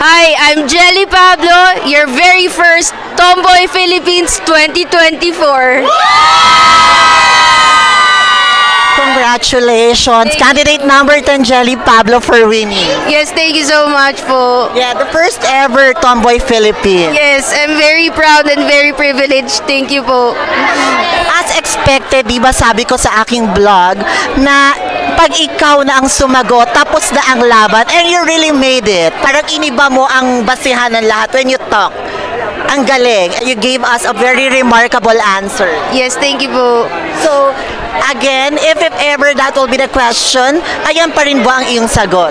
Hi, I'm Jelly Pablo, your very first Tomboy Philippines 2024. Congratulations. Candidate number 10, Jelly Pablo for winning. Yes, thank you so much po. Yeah, the first ever Tomboy Philippines. Yes, I'm very proud and very privileged. Thank you po. As expected, di ba sabi ko sa aking vlog na pag ikaw na ang sumagot, tapos na ang laban, and you really made it. Parang iniba mo ang basihan ng lahat when you talk. Ang galing. You gave us a very remarkable answer. Yes, thank you po. So, again, if, if ever that will be the question, ayan pa rin ba ang iyong sagot?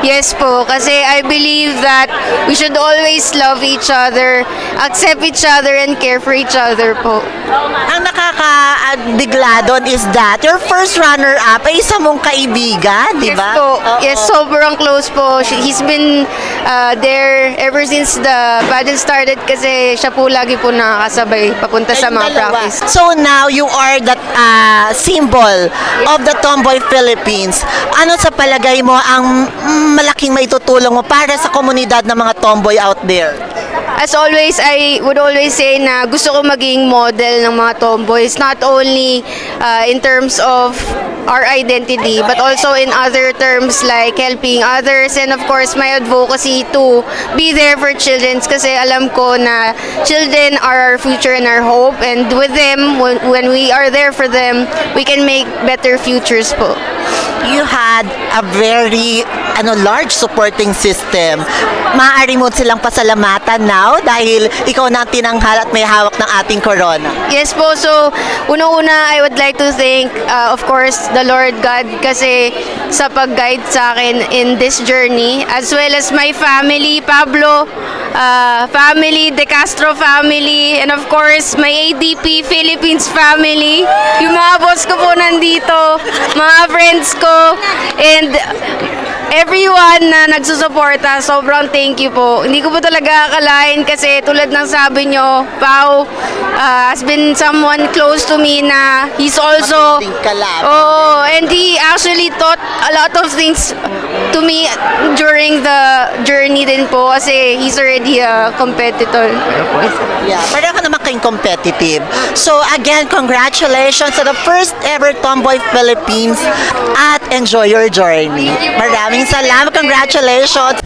Yes po, kasi I believe that we should always love each other, accept each other, and care for each other po. Ang nakakabigla doon is that your first runner-up ay isa mong kaibigan, di Yes ba? po. Oo. Yes, sobrang close po. She- He's been uh, there ever since the pageant started kasi siya po lagi po nakakasabay papunta sa Kayong mga dalawa. practice. So now you are that uh, symbol of the Tomboy Philippines. Ano sa palagay mo ang mm, malaking maitutulong mo para sa komunidad ng mga tomboy out there? As always, I would always say na gusto ko maging model ng mga tomboys, not only uh, in terms of our identity, but also in other terms like helping others and of course my advocacy to be there for children kasi alam ko na children are our future and our hope and with them, when, when we are there for them, we can make better futures po. You had a very ano large supporting system. Maaari mo silang pasalamatan now dahil ikaw na ang tinanghal at may hawak ng ating corona. Yes po, so unang-una I would like to thank uh, of course the Lord God kasi sa pag-guide sa akin in this journey as well as my family, Pablo uh, family, De Castro family and of course my ADP Philippines family, yung mga boss ko po nandito, mga friends ko and everyone na nagsusuporta, sobrang thank you po. Hindi ko po talaga akalain kasi tulad ng sabi nyo, Pau uh, has been someone close to me na he's also... Oh, and he actually taught a lot of things to me during the journey din po kasi he's already a competitor. Yeah, ka naman kayong competitive. So again, congratulations sa the first ever Tomboy Philippines at enjoy your journey. Maraming salamat. Congratulations.